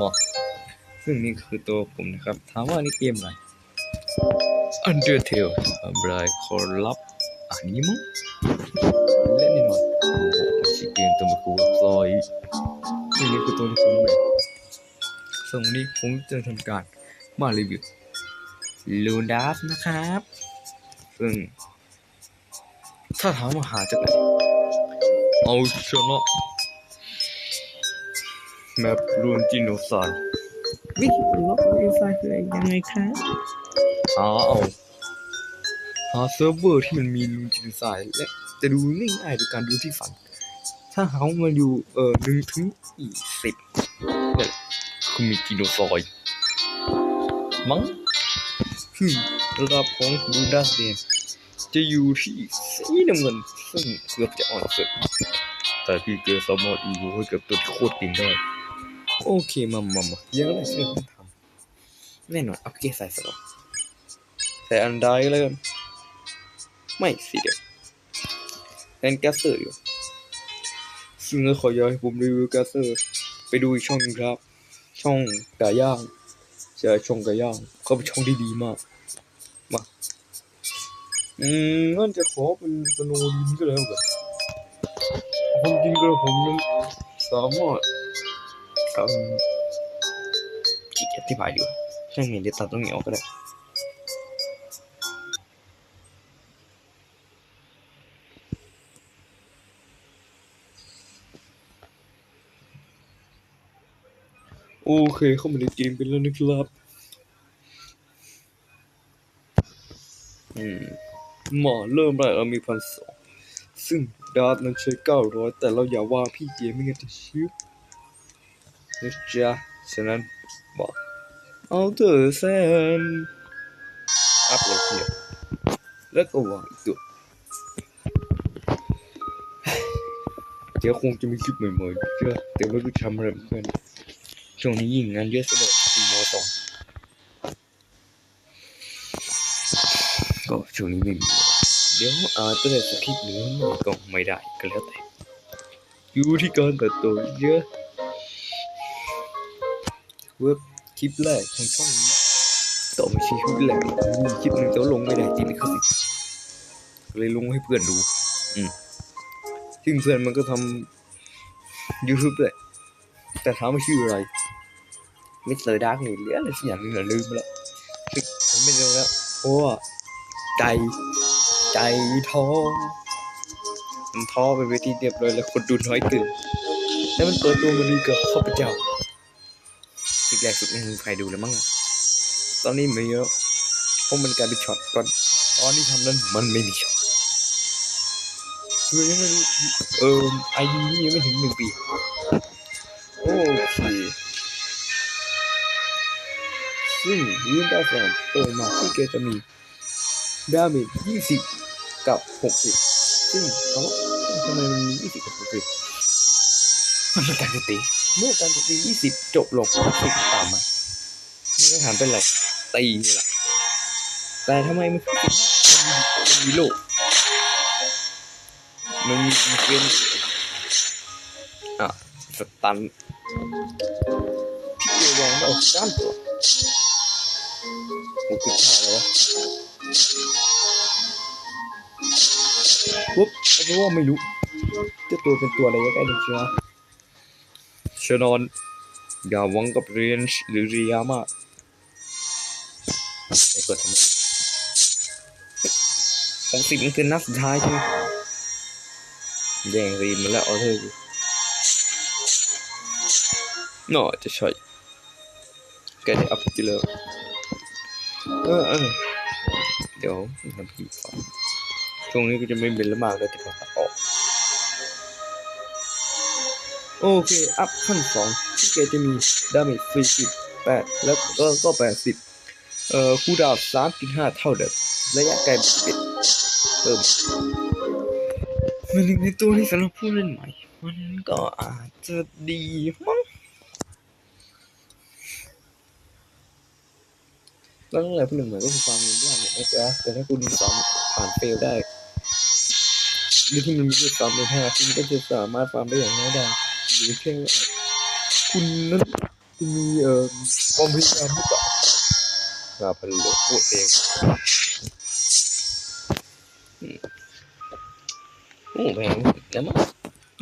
มาซึ่งนี่คือตัวผมนะครับ ถามว่านี่เกมอะไร Undertale ทำลายคอรับอันนี้มั้งเล่นแน่นอนโอ้โหมันชิเกมตัวมากูซอยซึ่งนี่คือตัวที่ผมเลยซึ่งวันนี้ผมจะทำการมารีวิวลูดัสนะครับ ซึ่ง ถ้าถามว่าหาจากไหนเอาชนะ แมปรวนจิโนไซด์วิธีรู้ว่าดีไซน์คืออะไรยังไงคะหาเอาหาเซิร์ฟเวอร์ที่มันมีรูนจิโนไซด์และจะดูง่ายๆโดยการดูที่ฝัน ถ้าหามาอยู่เอ่อหนึ่งถึงยี่สิบเนี่ยคือมีจิโนไซด์มั้งซึ่งระดับของลูดัสเนี่ยจะอยู่ที่สีน้ำเงินซึ่งเกือบจะอ่อนสุด แต่พี่เจอสมอดอีโวให้กับตัวที่โคตรเก่งได้ โอเคมามามายังอะไรที่เราต้องทำแน่นอนอัพเกรดใส่สลับใส่อันใดแล้วกัน ไม่สิเดี๋ยวเล่นแกสเซอร์อยู่ซึ่งก็ขอย้อนให้ผมรีวิวแกสเซอร์ ไปดูอีกช่องนึงครับ ช่องก่ย่างใช่ช่องก่ย่างเขาเป็นช่องที่ดีมาก มา อืมงั้นจะขอเป็นสโนว์ลินก็แล้วกันความจริงกระผมนั้นสามารถ ทำขี้เกียจอธิบายดีกว่าช่างเห็นเดี๋ยวตัดตรงนี้ออกก็ได้โอเคเข้ามาในเกมกันแล้วนะครับ อืมมาเริ่มแรกเรามีพันสองซึ่งดาร์ตนั้นใช้เก้าร้อยแต่เราอย่าว่าพี่เกมไม่งั้นจะชิวนะจ๊ะฉะนั้นบ อกเอาเถอะแซนอัพเลยทีเดียวแล้วก็วางอีกตัวเดี๋ยวคงจะมีคลิปใหม่ๆเชื่อแต่ไม่รู้ทำอะไรเหมือนกันช่วงนี้ยิ่งงานเยอะซะเลยคุณมอตองก็ช่วงนี้ไม่มีเดี๋ยวอาจจะได้สคริปต์หรือไม่ก็ไม่ได้ก็แล้วแต่อยู่ที่การตัดต่อเยอะ เว็บคลิปแรกของช่องนี้ก็ไม่ใช่คลิปแรกหรมีคลิปหนึ่งแต่ลงไม่ได้จริงเขาสิเลยลงให้เพื่อนดู อืมซึ่งเพื่อนมันก็ทำ YouTube ด้วยแต่ถามว่าชื่ออะไรมิสเตอร์ดาร์กนี่เหลืออะไรสักอย่างนึงอลืมไปแล้วคือผมไม่รู้แล้วเพราะว่าไก่ไก่ทอมันท้อไปเวทีเรียบร้อยแล้วคนดูน้อยตื่นแล้วมันเปิดตัวมันดีกับข้าพเจ้า ทีแรกสุดไม่มีใครดูแล้วมั้งอะตอนนี้ไม่เยอะเพราะมันกลายเป็นช็อตก่อน ตอนที่ทำนั้นมันไม่มีช็อตคือยังไม่รู้เออไอดีนี่ยังไม่ถึงหนึ่งปี โอเคซึ่งยืนได้แสนโตมาที่แกจะมีดาเมจ20กับ60ซึ่งเขาว่าทำไมมันมี20กับ60มันเป็นการโจมตี เมื่อการโจมตี20จบลง60ตามมานี่ก็ถามเป็นไร ตีนี่แหละแต่ทำไมมันถึงมันมีโลกมันมีดีเฟนอะสตันพี่เจวางม่เอาด้านตัวโอ้ผิดท่าแล้ววะปุ๊บเอาเป็นว่าไม่รู้เจ้าตัวเป็นตัวอะไรก็ได้เลยใชนอน อย่าหวังกับเรียนหรือเรียมากไอ้กดทำไมของสิบมันคือนัดสุดท้ายใช่ไหมแย่งรีนมาแล้วเอาเธอกูน่าจะใช่แกได้อัพกิเลอร์เออเออเดี๋ยวทำผิดฟังช่วงนี้ก็จะไม่เป็นละมากแล้วจะขอตัดออก โอเค อัพขั้นสองที่แกจะมีดาเมจฟรีสิบแปดแล้วก็ก็แปดสิบเอ่อคูดาวสามจุดห้าเท่าเดิมระยะไกลสิบเอ็ดเพิ่มมันหนึ่งในตัวที่สำหรับผู้เล่นใหม่ มันก็อาจจะดีมั้งแล้วนั่นแหละผู้หนึ่งเหมือนก็คือฟามเงินยากเนี่ยนะจ๊ะแต่ถ้าคุณสามผ่านเฟลได้หรือที่มันมีจุดสามเป็นห้าคุณก็จะสามารถฟาร์มได้อย่างง่ายดาย หรือแค่คุณนั้นจะมีเอ่อความพยายามหรือเปล่าลาพันเหลือพูดเองอืมโอ้แพงแล้วมั้ง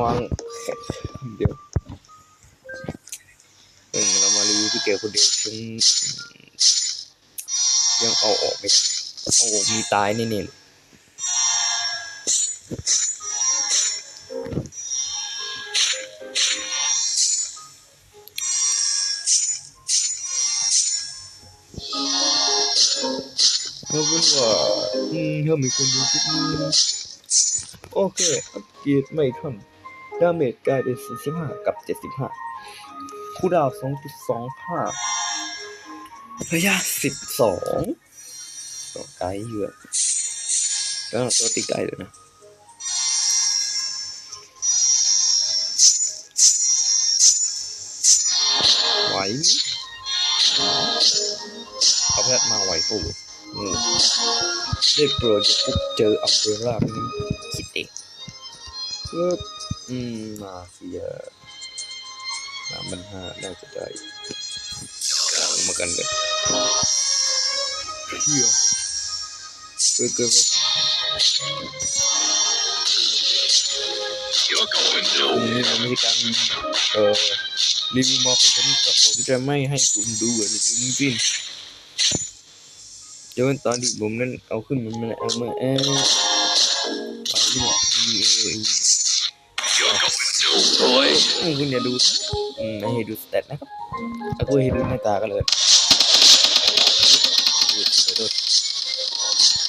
วางเดียวเออเรามารีวิวพี่เกลคนเดียวซึ่งยังเอาออกไม่ได้เอาออกมีตายแน่ๆ ว่าอืมถ้ามีคนดูคลิปนี้โอเค อัปเกรดไม่ทันดาเมจกลายเป็น45 กับ 75 คูลดาว 2.25 ระยะ 12 ต่อไกลเยอะแล้วตัวตีไกลเลยนะไหวเขาแพทย์มาไหวปูอืม ได้โปรดอย่าพบเจออัมเบร่านี้คิดเองเอออืมมาเฟียสามพันห้าน่าจะได้กลางมากันเลยเชี่ยเกินเกินว่า You're going ตรงนี้มันไม่ใช่การเอ่อรีวิวมาเป็นฉันกับผมจะไม่ให้คุณดูอะไรทั้งสิ้น จนตอนที่ผมนั้นเอาขึ้นมันมาเอามาแอบไปเนี่ยมีเอเอโอ้ยคุณอย่าดูไม่ให้ดูสเตตนะครับเอาคุณให้ดูหน้าตากันเลยดูดู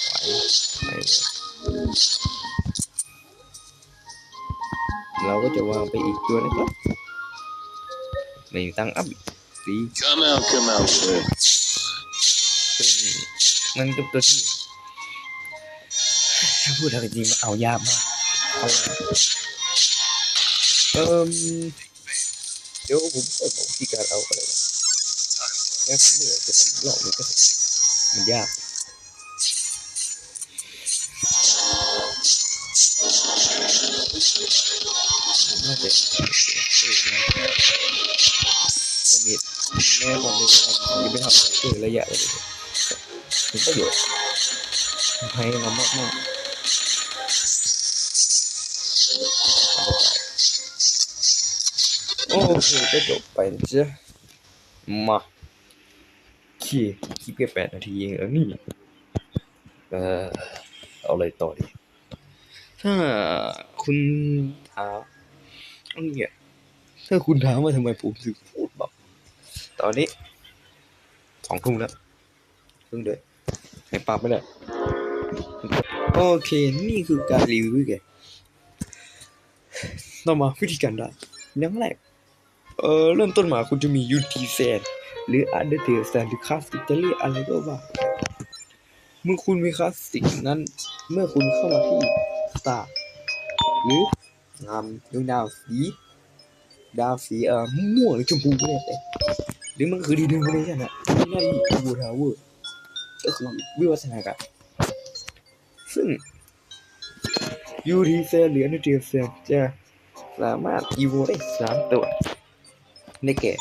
ไหวไหวเราก็จะวางไปอีกตัวนะครับไม่ตั้งอัพดี come out, come out, ซึ่ง มันเป็นตัวที่ถ้าพูดเอาจริงมันเอายากมากเอาเอิ่มเดี๋ยวผมจะบอกวิธีการเอาอะไรนะแล้วผมไม่อยจะทำรอบมันก็มันยากน่าจะเออนะดาเมจแม่ของนี้ยังไม่ทำเกินระยะเลย ถึงประโยชน์ให้เรามากมากโอเคก็จบไปนะจ๊ะมาโอเคคลิปแค่แปดนาทีเองแล้วนี่เออเอาอะไรต่อดีถ้าคุณถามเอาเนี่ยถ้าคุณถามว่าทำไมผมถึงพูดแบบตอนนี้สองทุ่มแล้วเพิ่งเดิน ให้ปรับไม่ได้โอเค นี่คือการรีวิวแกต่อมาวิธีการได้อย่างแรกเออเริ่มต้นมาคุณจะมี UT แซนหรือ Undertale แซนหรือคลาสสิกจะเรียกอะไรก็ว่า เมื่อคุณมีคลาสสิกนั้น เมื่อคุณเข้ามาที่ Star หรืองามดวงดาวสีดาวสีเอ่อม่วงหรือชมพูก็ได้แต่หรือมันคือดีดอร์เนชั่นอะที่ได้บูทาวเวอร์ ก็คือวิวัฒนาการซึ่ง UT เซลหรือ Energy เซลจะสามารถ e v o ได้สามตัวในแก่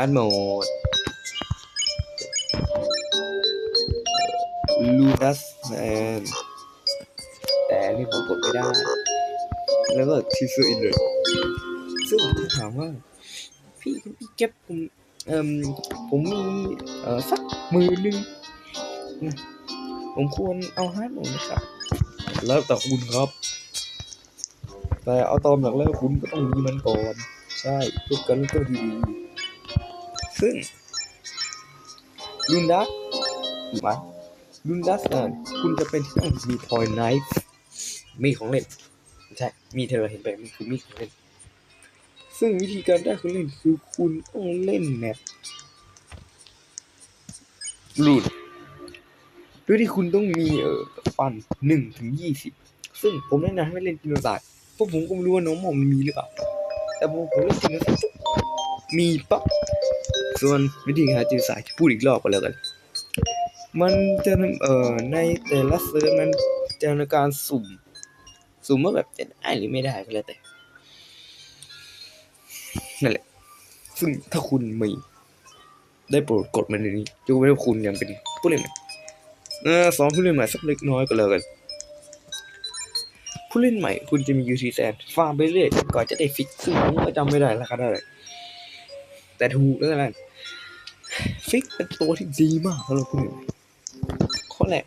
Art Mode Lunas and แต่นี่ผมกดไม่ได้ แล้วก็ทีเซอร์อินเลยซึ่งถ้าถามว่า พี่พี่เก็บผมเอ่มผมมีเอ่อสักมือนึง นะผมควรเอาฮาร์ดโหมดนะครับ แล้วแต่คุณครับ แต่เอาตอมหลักแล้วคุณก็ต้องมีมันก่อน ใช่เพื่อกันก็ดีๆซึ่งลุนดัสถูกไหมลุนดัสนั่นคุณจะเป็นที่ต้องมีทอยไนฟ์มีของเล่นใช่ มีเธอเห็นไปมันคือมีดของเล่น ซึ่งวิธีการได้ของเล่นคือคุณต้องเล่นแมปรูน ด้วยที่คุณต้องมีเอ่อฟันหนึ่งถึงยี่สิบซึ่งผมแนะนำให้เล่นจินโนไซด์เพราะผมก็ไม่รู้ว่าน้องหมอมันมีหรือเปล่า แต่ผมผมเล่นจินโนไซด์มีปั๊บส่วนวิธีกาจินโนไซด์พูดอีกรอบก็แล้วกัน มันจะเอ่อในแต่ละเซิร์ฟนั้นจะในการสุ่ม สุ่มว่าแบบจะได้หรือไม่ได้ก็แล้วแต่นั่นแหละ ซึ่งถ้าคุณมีได้โปรดกดมาในนี้ยกเว้นว่าคุณยังเป็นผู้เล่นใหม่ สอนผู้เล่นใหม่สักเล็กน้อยก็แล้วกันผู้เล่นใหม่คุณจะมี UT แซนฟาร์มไปเรื่อยก่อนจะได้ฟิกซึ่งผมก็จำไม่ได้ราคาเท่าไหร่แต่ถูกแล้วกันฟิกเป็นตัวที่ดีมากสำหรับผู้เล่นใหม่ข้อแรก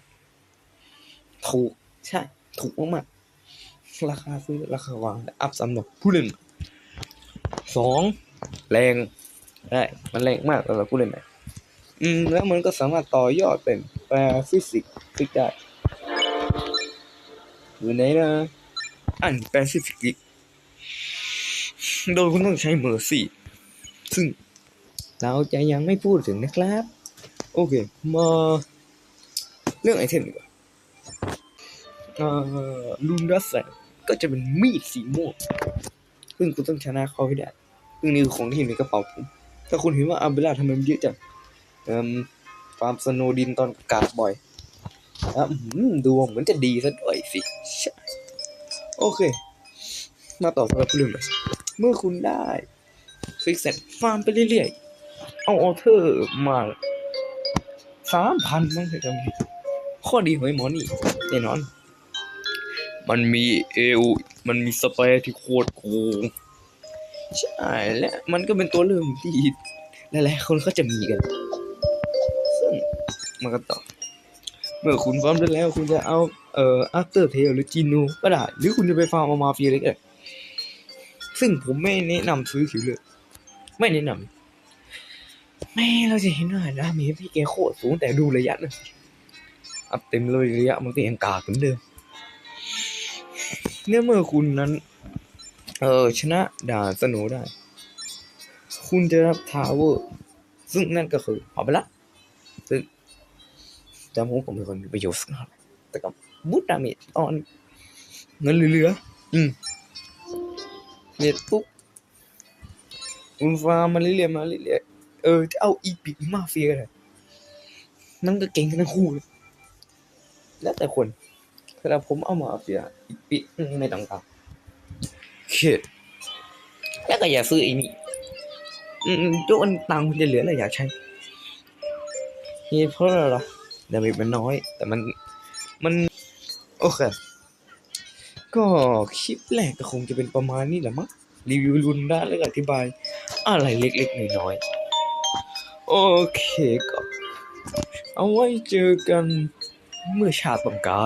ถูกใช่ ถูกมากๆราคาซื้อราคาวางอัพสำหรับผู้เล่นสองแรงได้มันแรงมากสำหรับผู้เล่นใหม่อืมแล้วมันก็สามารถต่อยอดเป็น แปลฟิสิกส์ฟิกได้อยู่ไหนนะอันแปลฟิสิกส์โดยคุณต้องใช้เมอร์ซี่ ซึ่งเราจะยังไม่พูดถึงนะครับ โอเค มาเรื่องไอเทมดีกว่าลูนดัสแซนก็จะเป็นมีดสีม่วงซึ่งคุณต้องชนะเขาให้ได้ซึ่งนี่คือของที่อยู่ในกระเป๋าผม ถ้าคุณเห็นว่าอัมเบล่าทำไมมันเยอะจังอ่ม ฟาร์มสโนดินตอนกาดบ่อยอะดวงเหมือนจะดีซะด้วยสิ โอเค มาต่อสำหรับเรื่องเลยเมื่อคุณได้ฟิกเซ็ตฟาร์มไปเรื่อยๆ เอาออเทอร์มาสามพันมั้งถ้าจำไม่ผิดข้อดีของไอ้หมอนี่แน่นอน มันมีเอวมันมีสเปรที่โคตรโกงใช่และมันก็เป็นตัวเริ่มที่หลายๆคนเขาจะมีกัน มันต่อ เมื่อคุณฟาร์มได้แล้ว คุณจะเอาเอ่ออัปเตอร์เทลหรือจีโนก็ได้ หรือคุณจะไปฟาร์มเอามาเฟียเลยก็ได้ซึ่งผมไม่แนะนำซื้อคิวเลย ไม่แนะนำแม่เราจะเห็นว่าดาเมจพี่แกโคตรสูงแต่ดูระยะนะอัพเต็มเลยระยะมันก็ยังกากเหมือนเดิมเนี่ยเมื่อคุณนั้น เออชนะด่านสโนว์ได้ คุณจะรับทาวเวอร์ ซึ่งนั่นก็คือเอาไปละ แต่ผมก็ไม่ค่อยมีประโยชน์สักเท่าไรแต่ก็บูตดาเมจตอนเงินเหลือๆอืมเน็ตปุ๊บคุณฟาร์มาเรื่อยๆมาเรื่อยๆเออจะเอาอีพิกมาเฟียเลยนั่นก็เก่งกันทั้งคู่เลยแล้วแต่คนสำหรับผมเอามาเฟียอีพิอืมไม่ต้องการเข็ดแล้วก็อย่าซื้ออ้นี่อืมจนตังค์จะเหลืออะไรอยากใช้นี่เพราะอะไรล่ะ ดาเมจมันน้อย แต่มันมัน โอเค ก็คลิปแรกก็คงจะเป็นประมาณนี้แหละมั้งรีวิวรุนได้แล้วอธิบาย อะไรเล็กๆน้อยๆโอเคก็ เอาไว้เจอกันเมื่อชาติต้องการ